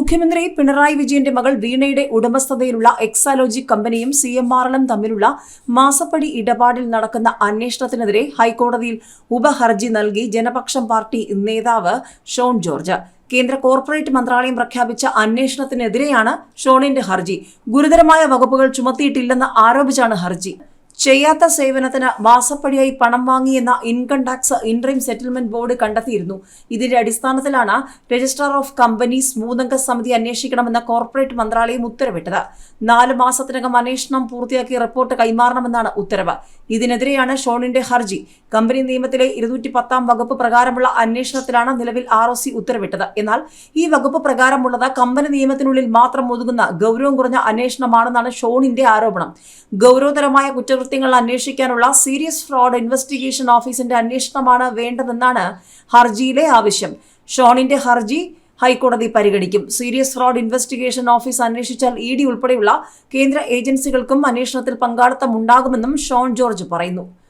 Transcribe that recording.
മുഖ്യമന്ത്രി പിണറായി വിജയന്റെ മകൾ വീണയുടെ ഉടമസ്ഥതയിലുള്ള എക്സാലോജി കമ്പനിയും സി എം ആർ എല്ലും തമ്മിലുള്ള മാസപ്പടി ഇടപാടിൽ നടക്കുന്ന അന്വേഷണത്തിനെതിരെ ഹൈക്കോടതിയിൽ ഉപഹർജി നൽകി ജനപക്ഷം പാർട്ടി നേതാവ് ഷോൺ ജോർജ്. കേന്ദ്ര കോർപ്പറേറ്റ് മന്ത്രാലയം പ്രഖ്യാപിച്ച അന്വേഷണത്തിനെതിരെയാണ് ഷോണിന്റെ ഹർജി. ഗുരുതരമായ വകുപ്പുകൾ ചുമത്തിയിട്ടില്ലെന്ന് ആരോപിച്ചാണ് ഹർജി. ചെയ്യാത്ത സേവനത്തിന് മാസപ്പടിയായി പണം വാങ്ങിയെന്ന income tax interim settlement board കണ്ടെത്തിയിരുന്നു. ഇതിന്റെ അടിസ്ഥാനത്തിലാണ് രജിസ്ട്രാർ ഓഫ് കമ്പനീസ് മൂന്നംഗ സമിതി അന്വേഷിക്കണമെന്ന കോർപ്പറേറ്റ് മന്ത്രാലയം ഉത്തരവിട്ടത്. നാല് മാസത്തിനകം അന്വേഷണം പൂർത്തിയാക്കി റിപ്പോർട്ട് കൈമാറണമെന്നാണ് ഉത്തരവ്. ഇതിനെതിരെയാണ് ഷോണിന്റെ ഹർജി. കമ്പനി നിയമത്തിലെ ഇരുന്നൂറ്റി പത്താം വകുപ്പ് പ്രകാരമുള്ള അന്വേഷണത്തിലാണ് നിലവിൽ ആർ ഒ സി ഉത്തരവിട്ടത്. എന്നാൽ ഈ വകുപ്പ് പ്രകാരമുള്ളത് കമ്പനി നിയമത്തിനുള്ളിൽ മാത്രം ഒതുങ്ങുന്ന ഗൗരവം കുറഞ്ഞ അന്വേഷണമാണെന്നാണ് ഷോണിന്റെ ആരോപണം. ഗൗരവതരമായ കുറ്റകൃത്യങ്ങൾ അന്വേഷിക്കാനുള്ള സീരിയസ് ഫ്രോഡ് ഇൻവെസ്റ്റിഗേഷൻ ഓഫീസിന്റെ അന്വേഷണമാണ് വേണ്ടതെന്നാണ് ഹർജിയിലെ ആവശ്യം. ഷോണിന്റെ ഹർജി ഹൈക്കോടതി പരിഗണിക്കും. സീരിയസ് ഫ്രോഡ് ഇൻവെസ്റ്റിഗേഷൻ ഓഫീസ് അന്വേഷിച്ചാൽ ഇ ഡി ഉൾപ്പെടെയുള്ള കേന്ദ്ര ഏജൻസികൾക്കും അന്വേഷണത്തിൽ പങ്കാളിത്തമുണ്ടാകുമെന്നും ഷോൺ ജോർജ് പറയുന്നു.